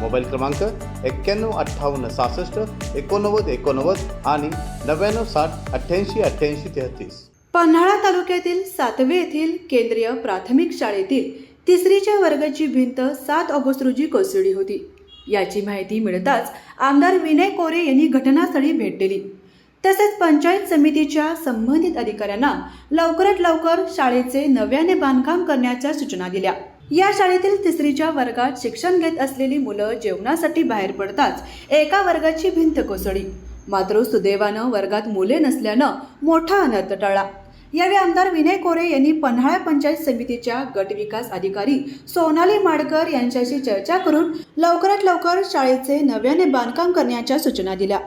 Mobile क्रमांक एक्क्याण्णव अठ्ठावन्न सहासष्ट एकोणनव्वद एकोणनव्वद आणि नव्याण्णव साठ अठ्ठ्याऐंशी अठ्ठ्याऐंशी तेहतीस. पन्हाळा तालुक्यातील सातवे येथील केंद्रीय प्राथमिक शाळेतील तिसरीच्या वर्गाची भिंत सात ऑगस्ट रोजी कोसळली होती. याची माहिती मिळताच आमदार विनय कोरे यांनी घटनास्थळी भेट दिली. तसेच पंचायत समितीच्या संबंधित अधिकाऱ्यांना लवकरात लवकर शाळेचे नव्याने बांधकाम करण्याच्या सूचना दिल्या. या शाळेतील तिसरीच्या वर्गात शिक्षण घेत असलेली मुलं जेवणासाठी बाहेर पडताच एका वर्गाची भिंत कोसळली. मात्र सुदैवानं वर्गात मुले नसल्यानं मोठा अनर्थ टळला. यावेळी आमदार विनय कोरे यांनी पन्हाळा पंचायत समितीच्या गटविकास अधिकारी सोनाली माडकर यांच्याशी चर्चा करून लवकरात लवकर शाळेचे नव्याने बांधकाम करण्याच्या सूचना दिल्या.